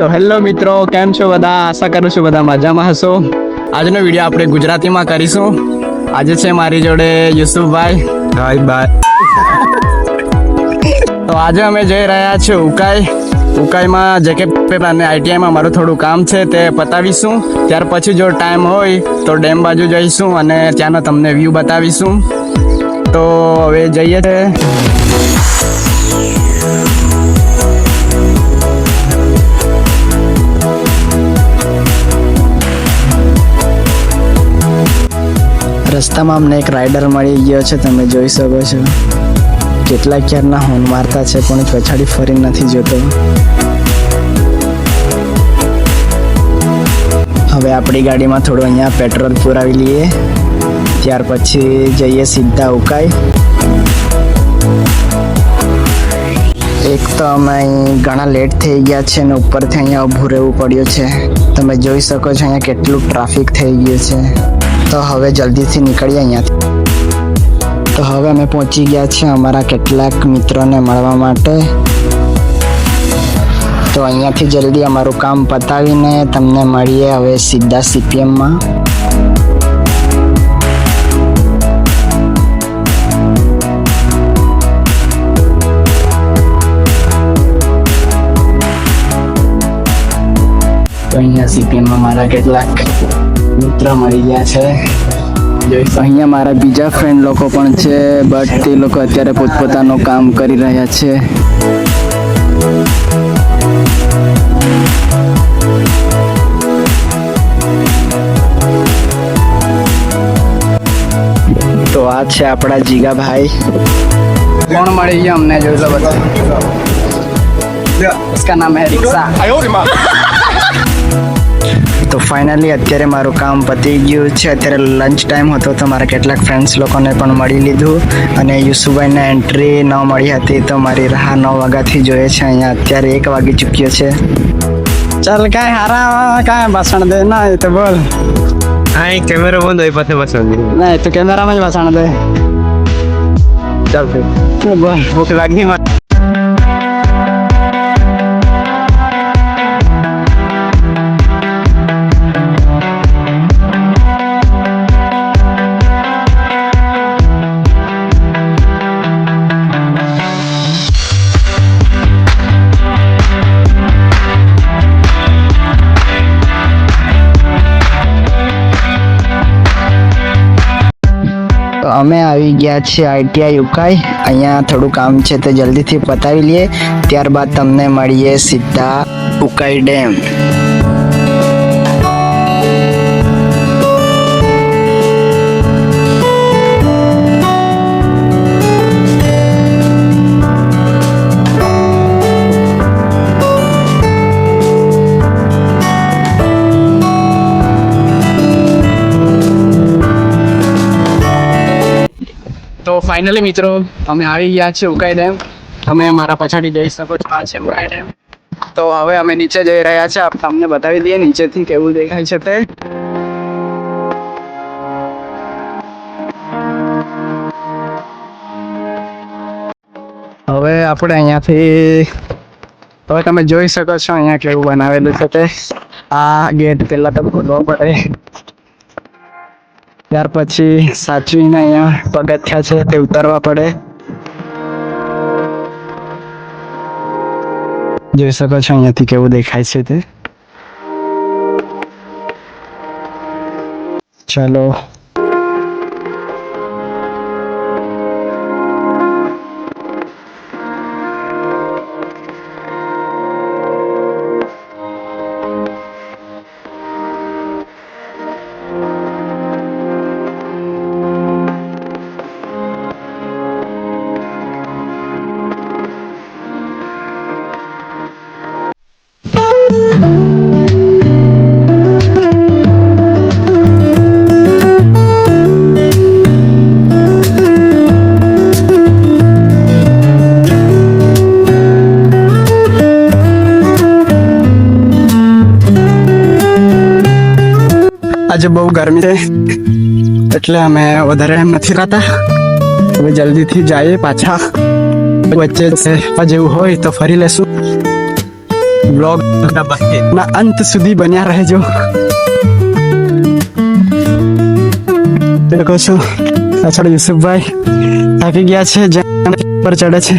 તો હેલો મિત્રો કેમ છો બધા? આશા કરું છું બધા મજામાં હશો. આજનો વીડિયો આપણે ગુજરાતીમાં કરીશું. આજે છે મારી જોડે યુસુફભાઈ. હાય બાય તો આજે અમે જઈ રહ્યા છીએ ઉકાઈ. ઉકાઈમાં જે કે અને આઈટીઆઈમાં મારું થોડું કામ છે તે પતાવીશું. ત્યાર પછી જો ટાઈમ હોય તો ડેમ બાજુ જઈશું અને ત્યાંનો તમને વ્યૂ બતાવીશું. તો હવે જઈએ છે. રસ્તામાં અમને એક રાઇડર મળી ગયો છે, તમે જોઈ શકો છો. કેટલા ક્યારના હોન મારતા છે, પણ પછાડી ફરી નથી જોતો. હવે આપણી ગાડીમાં થોડું અહીંયા પેટ્રોલ પુરાવી લઈએ. ત્યાર પછી જઈએ સીધા ઉકાઈ. એક તો અમે અહીં ઘણા લેટ થઈ ગયા છે અને ઉપરથી અહીંયા ઊભું રહેવું પડ્યું છે. તમે જોઈ શકો છો અહીંયા કેટલું ટ્રાફિક થઈ ગયું છે. તો હવે જલ્દીથી નીકળીએ અહીંયાથી. તો હવે અમે પહોંચી ગયા છીએ અમારા કેટલાક મિત્રોને મળવા માટે. તો અહીંયાથી જલ્દી અમારું કામ પતાવીને તમને મળીએ હવે સીધા સીપીએમમાં તો અહીંયા સીપીએમમાં મારા કેટલાક મિત્ર મળી ગયા છે જોઈશું અહીંયા મારા બીજા ફ્રેન્ડ લોકો પણ છે બટ તે લોકો અત્યારે પોતપોતાનું કામ કરી રહ્યા છે તો આ છે આપણા જીગાભાઈ કોણ મળી ગયા અમને જોઈ લો બધા उसका नाम है रिक्शा તો ફાઇનલી અત્યારે મારું કામ પતી ગયું છે. અત્યારે લંચ ટાઈમ હતો તો મારા કેટલાક ફ્રેન્ડ્સ લોકોને પણ મળી લીધું અને યુસુભાઈને એન્ટ્રી ન મળી હતી તો મારી રાહ નવ વાગ્યાથી જોઈએ છે. અહીંયા અત્યારે એક વાગી ચૂક્યો છે. ચાલ કાંઈ હારા કાંઈ ભાષણ દે. ના એ તો બોલ. હા એક કેમેરો બંધ હોય પાસે પસંદ ના એ તો કેમેરામાં જ ભાષણ દે. ચાલ બોલ. ભૂખ લાગી મને અમે આવી ગયા છીએ આઈટીઆઈ યુકાઈ. અહીંયા થોડું કામ છે તે જલ્દીથી પતાવી લઈએ. ત્યારબાદ તમને મળીએ સીધા ઉકાઈ ડેમ. ફાઇનલી મિત્રો, અમે આવી ગયા છે ઉકાઈ ડેમ. તમે મારા પછાડી જઈ શકો છો. આ છે ઉકાઈ ડેમ. તો હવે અમે નીચે જઈ રહ્યા છે આપ તમને બતાવી દઈએ નીચેથી કેવું દેખાય છે તે. હવે આપણે અહીંયાથી હવે તમે જોઈ શકો છો અહીંયા કેવું બનાવેલું છે તે. આ ગેટ પહેલાં તો ખોલવો પડે. ત્યાર પછી સાચવીને અહીંયા પગથિયા છે તે ઉતારવા પડે. જોઈ શકો છો અહીંયાથી કેવું દેખાય છે તે. ચાલો આજે બહુ ગરમી છે, એટલે અમે વધારે નથી ખાતા. હવે જલ્દીથી જઈએ પાછા. વચ્ચે જેવું હોય તો ફરી લેશું. બ્લોગ ના, અંત સુધી બન્યા રહેજો. દેખો છો? પાછળ યુસુફભાઈ થાકી ગયા છે, જ્યાં પર ચડે છે.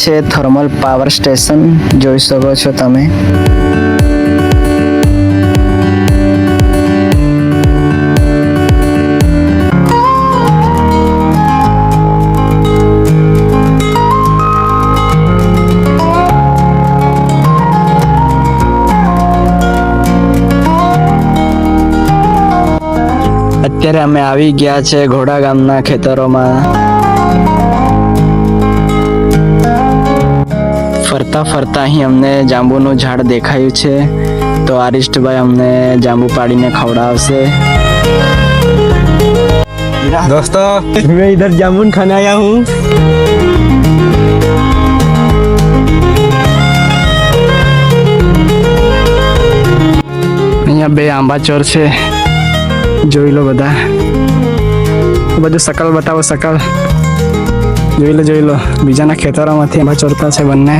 છે થર્મલ પાવર સ્ટેશન. જોઈ શકો છો તમે. અત્યારે અમે આવી ગયા છે ઘોડા ગામના ખેતરોમાં. ફરતા ફરતા અહીં અમને જાંબુનું ઝાડ દેખાયું છે. તો આરિષ્ટભાઈ અમને જાંબુ પાડીને ખવડાવશે. દોસ્તો મેં ઇધર જામુન ખનાયા હું. અહીંયા બે આંબાચોર છે. જોઈ લો બધા. બધું સકલ બતાવો સકલ. જોઈ લો જોઈ લો બીજાના ખેતરોમાંથી આંબા ચોરતા છે બંને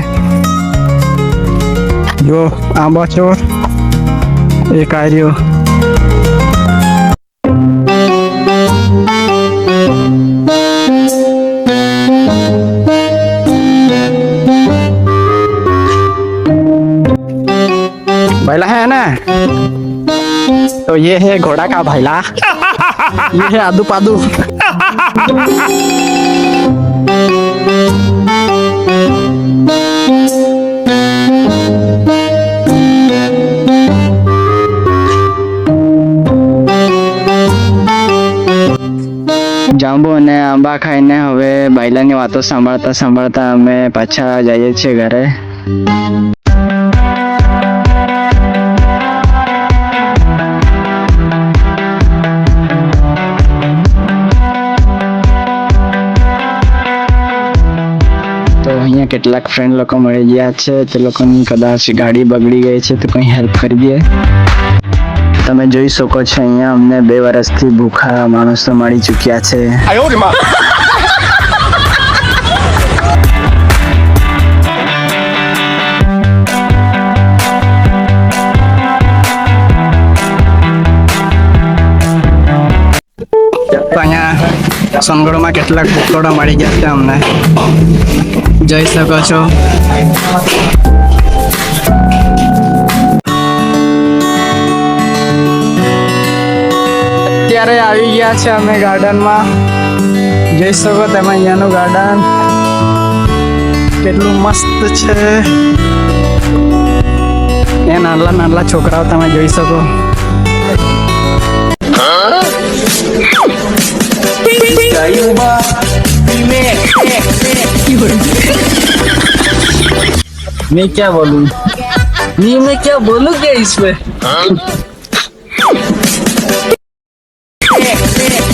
જો આંબા ચોર એક આર્યો भैला है ना तो ये है घोड़ा का भैला ये है आदू पादू જાંબુ અને આંબા ખાઈને હવે બાયલાની વાતો સાંભળતા સાંભળતા અમે પાછા જઈએ છીએ ઘરે. અહીંયા કેટલાક ફ્રેન્ડ લોકો મળી ગયા છે. તે લોકોની કદાચ ગાડી બગડી ગઈ છે તો કંઈ હેલ્પ કરી દઈએ તમે જોઈ શકો છો અહીંયા અમને બે વર્ષથી ભૂખા માણસો મળી ચૂક્યા છે. અહીંયા સોનગઢમાં કેટલાક ભૂખોડા મળી ગયા છે અમને. જોઈ શકો છો. આવી ગયા છે અમે ગાર્ડનમાં જોઈ શકો તમે અહીંયાનું ગાર્ડન કેટલું મસ્ત છે એ નાના નાના છોકરાઓ તમે જોઈ શકો मैं क्या बोलूं ये मैं क्या बोलूं क्या इसमें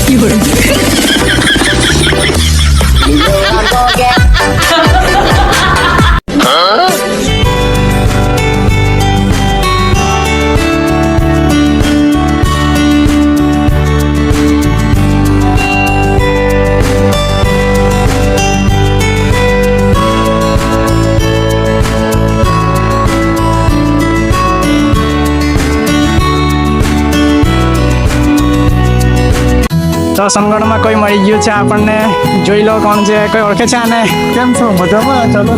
તો સંગણમાં કોઈ મળી ગયું છે? આપણને જોઈ લો કોણ છે, કોઈ ઓળખે છે આને? કેમ છો? મજામાં? ચાલો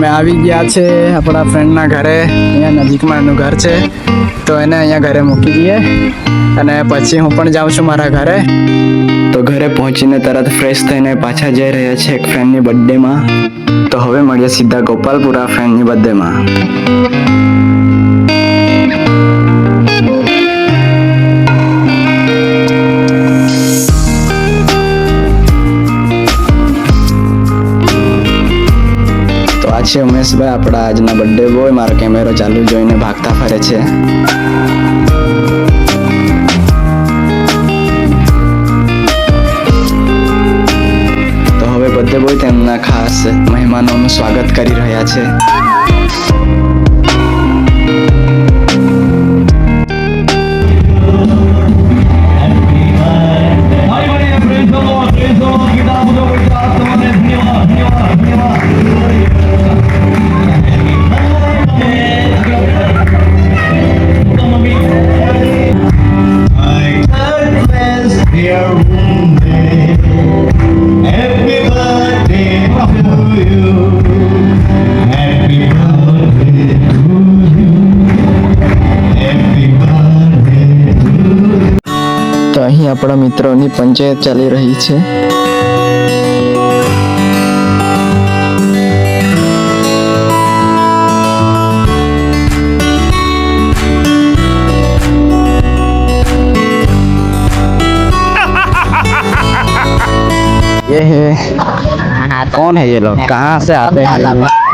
અમે આવી ગયા છે આપણા ફ્રેન્ડના ઘરે. અહીંયા નજીકમાં એનું ઘર છે. તો એને અહીંયા ઘરે મૂકી દઈએ. અને પછી હું પણ જાઉં છું મારા ઘરે. તો ઘરે પહોંચીને તરત ફ્રેશ થઈને પાછા જઈ રહ્યા છે એક ફ્રેન્ડની બર્થડેમાં તો હવે મળીએ સીધા ગોપાલપુરા ફ્રેન્ડની બર્થડેમાં છે ઉમેશભાઈ, આપણા આજના બર્થડે બોય મારો કેમેરો ચાલુ જોઈને ભાગતા ફરે છે. તો હવે બર્થડે બોય તેમના ખાસ મહેમાનોનું સ્વાગત કરી રહ્યા છે. અહીં આપણા મિત્રોની પંચાયત ચાલી રહી છે ये है कौन है ये लोग कहाँ से आते हैं